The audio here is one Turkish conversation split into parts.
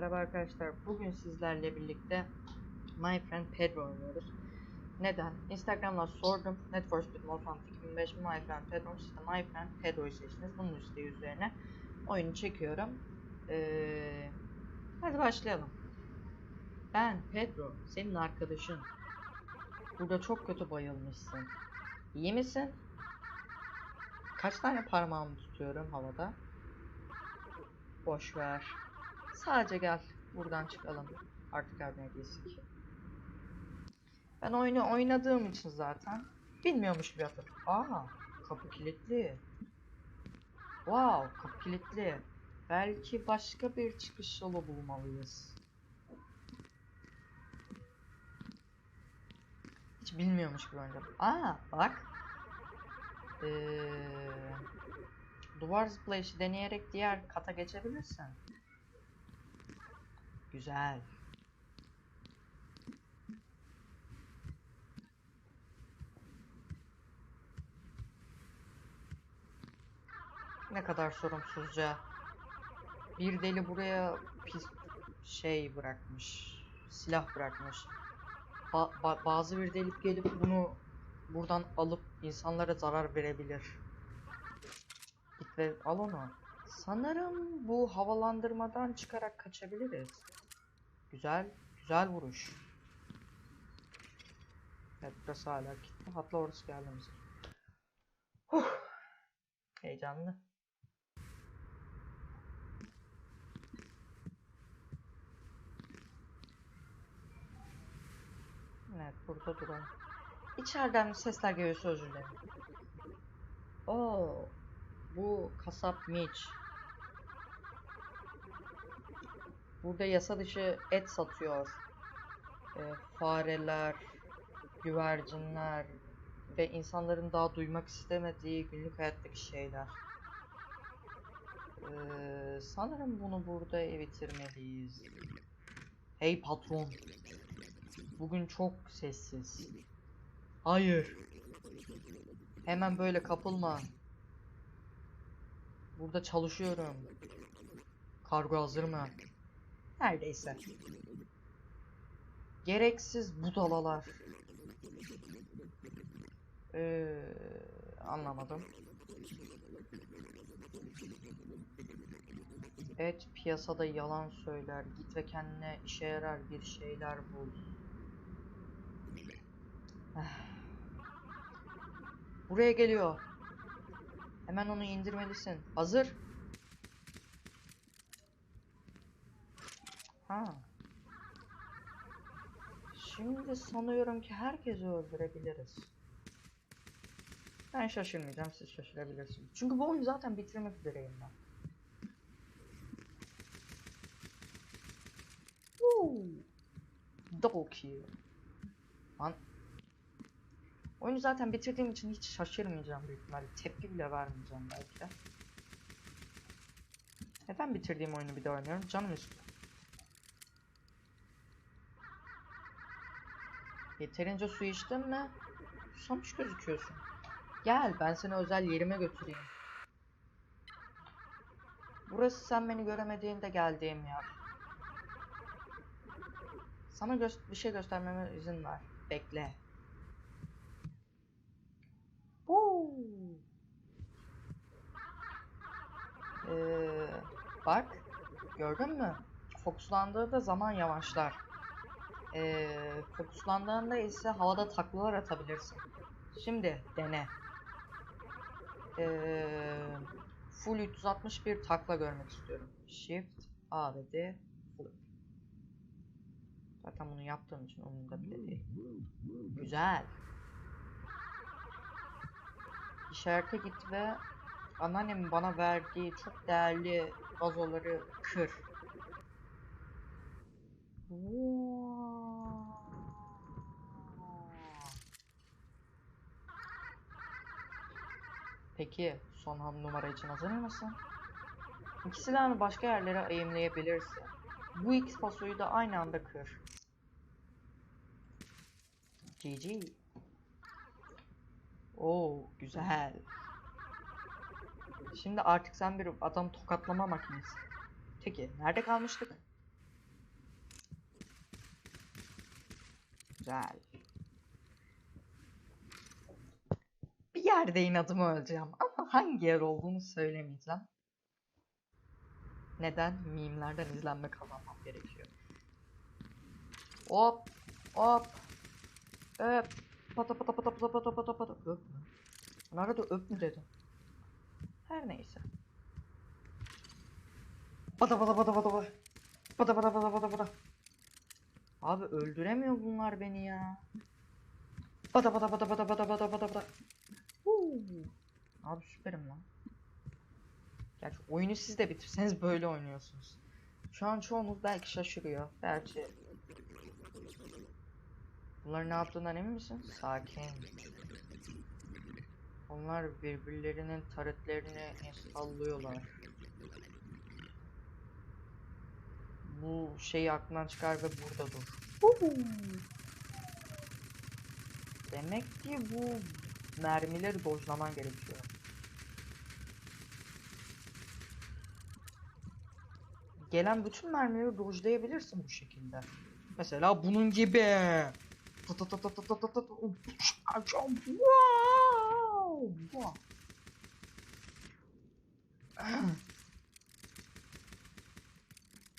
Merhaba arkadaşlar. Bugün sizlerle birlikte My Friend Pedro oynuyoruz. Neden? Instagram'dan sordum. Net for Speed Morfant 2005 My Friend Pedro. Siz de My Friend Pedro'yu seçtiniz. Bunun isteği üzerine oyunu çekiyorum. Ee, hadi başlayalım. Ben Pedro, senin arkadaşın. Burada çok kötü bayılmışsın. İyi misin? Kaç tane parmağımı tutuyorum havada? Boş ver. Sadece gel. Buradan çıkalım. Artık her neredeyse. Ben oyunu oynadığım için zaten bilmiyormuş gibi yapıyorum. Aa, kapı kilitli. Wow, kapı kilitli. Belki başka bir çıkış yolu bulmalıyız. Hiç bilmiyormuş gibi oynadım. Aa, bak. Ee, duvar zıplayışı deneyerek diğer kata geçebilirsin. Güzel. Ne kadar sorumsuzca. Bir deli buraya pis şey bırakmış. Silah bırakmış. Ba- ba- bazı bir delik gelip bunu buradan alıp insanlara zarar verebilir. Git ve al onu. Sanırım bu havalandırmadan çıkarak kaçabiliriz. Güzel, güzel vuruş. Evet burası hala kilitli. Hatta orası geldi bize. Huh. Heyecanlı. Evet burada duralım. İçeriden sesler geliyorsa özür dilerim. Oo, bu kasap Mitch. Burada yasa dışı et satıyor. Ee, fareler, güvercinler ve insanların daha duymak istemediği günlük hayattaki şeyler. Ee, sanırım bunu burada bitirmeliyiz. Hey patron. Bugün çok sessiz. Hayır. Hemen böyle kapılma. Burada çalışıyorum. Kargo hazır mı? Neredeyse. Gereksiz budalalar. Ee, anlamadım. Evet piyasada yalan söyler. Git ve kendine işe yarar bir şeyler bul. Eh. Buraya geliyor. Hemen onu indirmelisin. Hazır. Ha. Şimdi sanıyorum ki herkesi öldürebiliriz. Ben şaşırmayacağım, siz şaşırabilirsiniz. Çünkü bu oyunu zaten bitirmek üzereyim ben. Woo! Double kill. Lan. Oyunu zaten bitirdiğim için hiç şaşırmayacağım büyük ihtimalle. Tepki bile vermeyeceğim belki de. Neden bitirdiğim oyunu bir de oynuyorum? Canım istiyor. Yeterince su içtin mi? Susamış gözüküyorsun. Gel ben seni özel yerime götüreyim. Burası sen beni göremediğinde geldiğim yer. Sana bir şey göstermeme izin ver. Bekle. Oo. Ee, bak. Gördün mü? Fokuslandığında zaman yavaşlar. Ee, fokuslandığında ise havada taklalar atabilirsin. Şimdi dene. Ee, full 361 takla görmek istiyorum. Shift A ve D. Zaten bunu yaptığım için umurumda bile değil. Güzel. İşarete git ve anneannemin bana verdiği çok değerli vazoları kır. Peki son ham numara için hazır mısın? İkisinden hani başka yerlere eğimleyebilirsin. Bu X pasoyu da aynı anda kır. GG. Oo güzel. Şimdi artık sen bir adam tokatlama makinesi. Peki nerede kalmıştık? Güzel. Yerde inadıma öleceğim ama hangi yer olduğunu söylemeyeceğim. Neden? Mimlerden izlenme kazanmam gerekiyor. Hop hop öp pata pata pata pata pata pata pata öp mü? Arada öp mü dedim. Her neyse. Pata pata pata pata pata pata pata pata pata pata Abi öldüremiyor bunlar beni ya. Pata pata pata pata pata pata pata pata. Abi süperim lan. Gerçi oyunu siz de bitirseniz böyle oynuyorsunuz. Şu an çoğunuz belki şaşırıyor. Belki Bunlar ne yaptığından emin misin? Sakin. Onlar birbirlerinin taretlerini installıyorlar. Bu şeyi aklından çıkar ve burada dur. Demek ki bu mermileri dojlaman gerekiyor. Gelen bütün mermileri dojlayabilirsin bu şekilde. Mesela bunun gibi.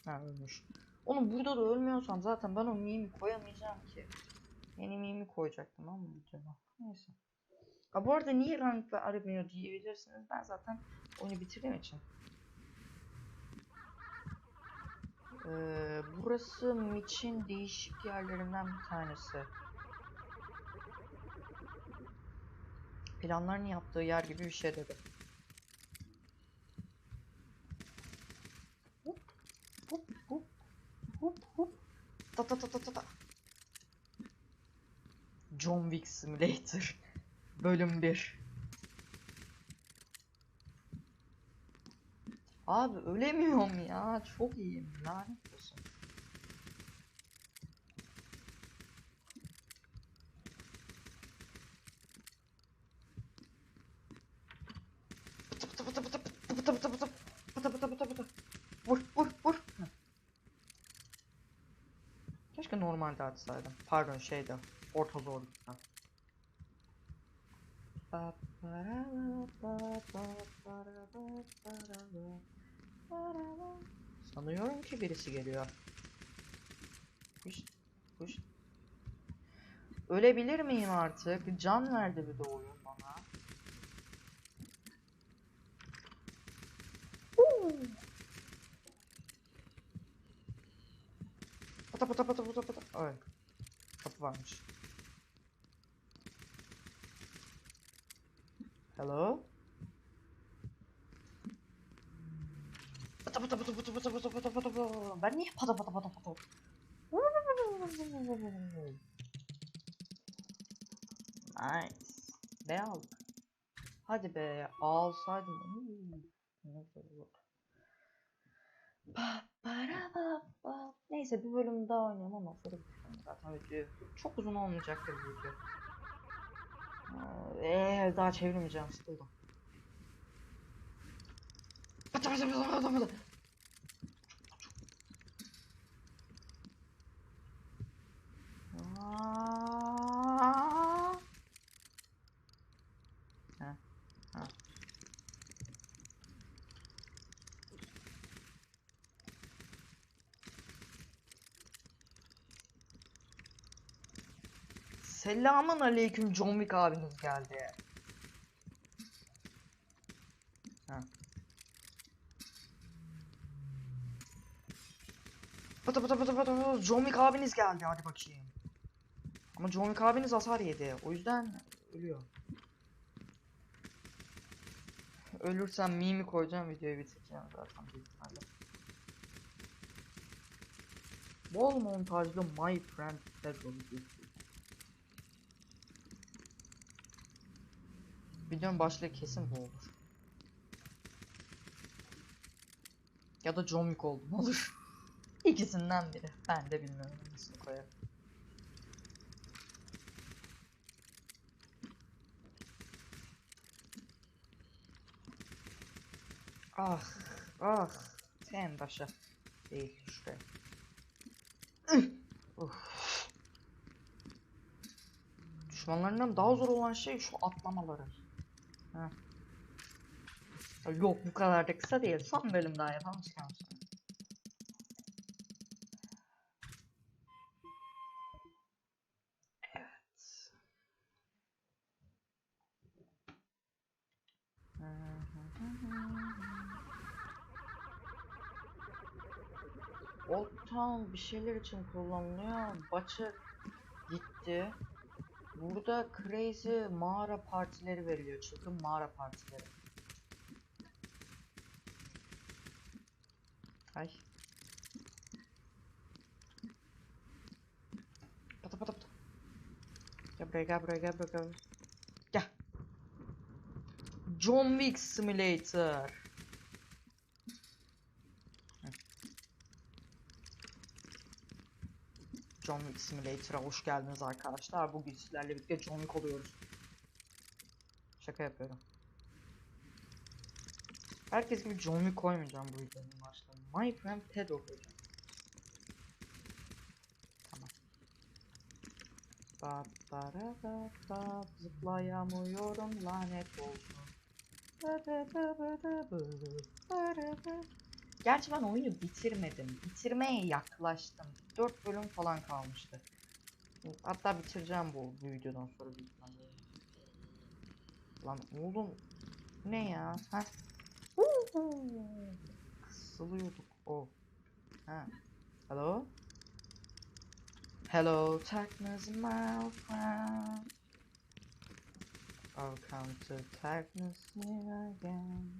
Ha ölmüş. Oğlum burada da ölmüyorsam zaten ben o mimi koyamayacağım ki. Yeni mimi koyacaktım ama videoda. Neyse. Ha bu arada niye rank ve aramıyor diyebilirsiniz. Ben zaten oyunu bitirdiğim için. Ee, burası Mitch'in değişik yerlerinden bir tanesi. Planlarını yaptığı yer gibi bir şey dedi. Hop hop hop hop hop ta ta ta ta ta. John Wick Simulator Bölüm 1 Abi ölemiyorum ya. Çok iyiyim. Lanet olsun. Vur vur vur. Keşke normalde atsaydım. Pardon şeyde. Orta zorlukta. Sanıyorum ki birisi geliyor. Kuş, kuş. Ölebilir miyim artık? Can verdi bir de oyun bana. Pata pata pata pata pata. Ay. Kapı varmış. Hello? Pata pata pata pata pata pata pata pata pata. Ben niye pata pata pata pata? Nice. Ne aldık? Hadi be alsaydım. Neyse bir bölüm daha oynayalım ama zaten video. Çok uzun olmayacaktır bu video. Eee daha çevirmeyeceğim sıkıldım. Hadi hadi hadi hadi hadi. Selamun aleyküm John Wick abiniz geldi. Ha. Pata pata pata pata pata John Wick abiniz geldi hadi bakayım. Ama John Wick abiniz hasar yedi. O yüzden ölüyor. Ölürsem mimi koyacağım videoyu bitireceğim zaten büyük ihtimalle. Bol montajlı My Friend Pedro. Videonun başlığı kesin bu olur. Ya da John Wick oldu olur. İkisinden biri. Ben de bilmiyorum nasıl koyarım. Ah, ah. Sen başa. Değil şuraya. Düşmanlarından daha zor olan şey şu atlamaları. Ya Yok bu kadar da kısa değil. Son bölüm daha yapalım sonra. Evet. Old bir şeyler için kullanılıyor. Butcher gitti. Burada crazy mağara partileri veriliyor. Çılgın mağara partileri. Ay. Pata pata pata. Gel buraya gel buraya gel buraya gel. Gel. John Wick Simulator. John Wick Simulator'a hoş geldiniz arkadaşlar. Bugün sizlerle birlikte John Wick oluyoruz. Şaka yapıyorum. Herkes gibi John Wick koymayacağım bu videonun başlarına. My friend Pedro koyacağım. Tamam. Ba bara ba ba zıplayamıyorum lanet olsun. Ba ba ba ba ba ba bara ba. Gerçi ben oyunu bitirmedim. Bitirmeye yaklaştım. 4 bölüm falan kalmıştı. Hatta bitireceğim bu, bu videodan sonra büyük. Lan oğlum ne ya? Ha? Kısılıyorduk. O. Ha. Hello? Hello, darkness, my friend. Welcome to darkness here again.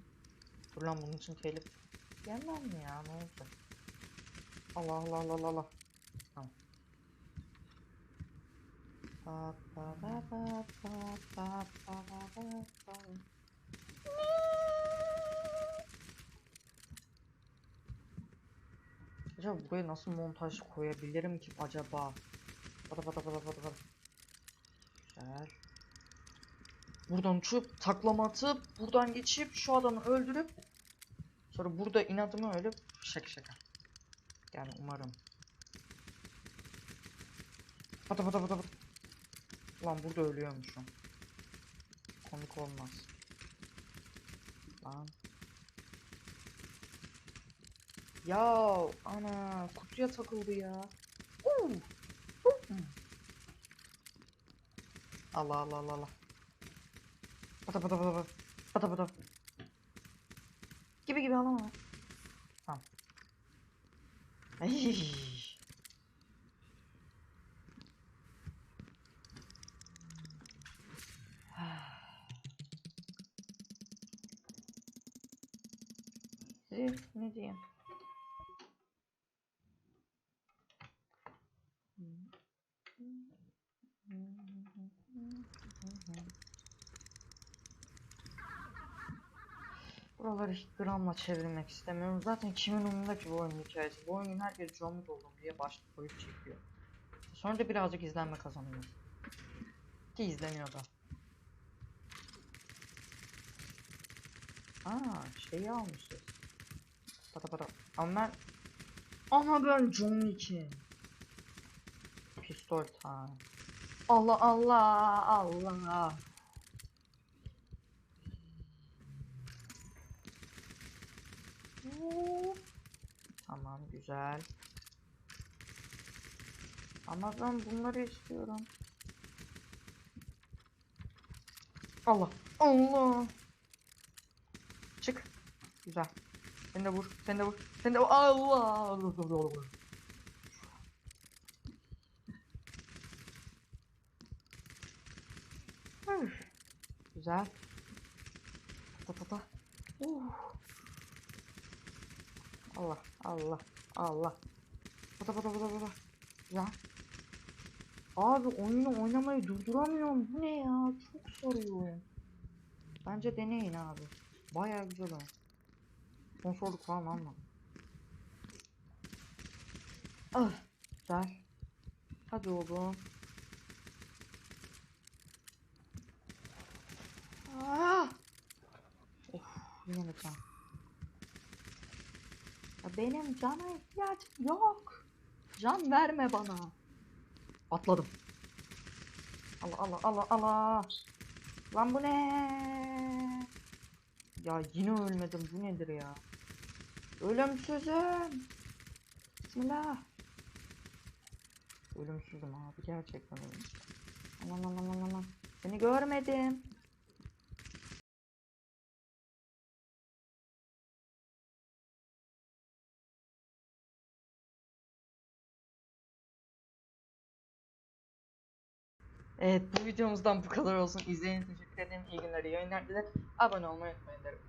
Dur lan bunun için telif gelmem mi ya? Ne oldu? Allah Allah Allah Allah. Tamam. Ba ba ba ba ba ba ba ba ba. Acaba buraya nasıl montaj koyabilirim ki acaba? Bada bada bada bada bada. Güzel. Buradan uçup taklama atıp buradan geçip şu adamı öldürüp sonra burada inadımı ölüp şaka şaka. Yani umarım. Bada bada bada bada. Lan burada ölüyormuşum. Komik olmaz. Lan. Ya ana kutuya takıldı ya. Uuu. Uuu. Allah Allah Allah Allah. Pata pata pata pata. Pata pata. Gibi gibi alama. Tamam. Ay. Size ne diyeyim? Buraları gramla çevirmek istemiyorum. Zaten kimin umurunda ki bu oyunun hikayesi? Bu oyunun herkes John Wick oldum diye başlık koyup çekiyor. Sonra da birazcık izlenme kazanıyor. Ki izleniyor da. Aa şeyi almışız. Pata pata. Ama ben... Ama ben John Wick'im. Pistol time. Allah Allah Allah. Tamam güzel. Ama ben bunları istiyorum. Allah Allah. Çık. Güzel. Sen de vur. Sen de vur. Sen de vur. Allah. Güzel. Ta ta ta. Uh. Allah Allah Allah. Pata pata pata pata. Ya. Abi oyunu oynamayı durduramıyorum. Bu ne ya? Çok sarıyor oyun. Bence deneyin abi. Bayağı güzel oyun. Sponsorluk falan alma. Ah, güzel. Hadi oğlum. Ah! Of, yine? Ya benim cana ihtiyacım yok. Can verme bana. Atladım. Allah Allah Allah Allah. Lan bu ne? Ya yine ölmedim. Bu nedir ya? Ölümsüzüm. Bismillah. Ölümsüzüm abi gerçekten ölümsüzüm. Aman aman aman aman. Seni görmedim. Evet bu videomuzdan bu kadar olsun. İzlediğiniz için teşekkür ederim. İyi günler, iyi yayınlar dilerim. Abone olmayı unutmayın derim.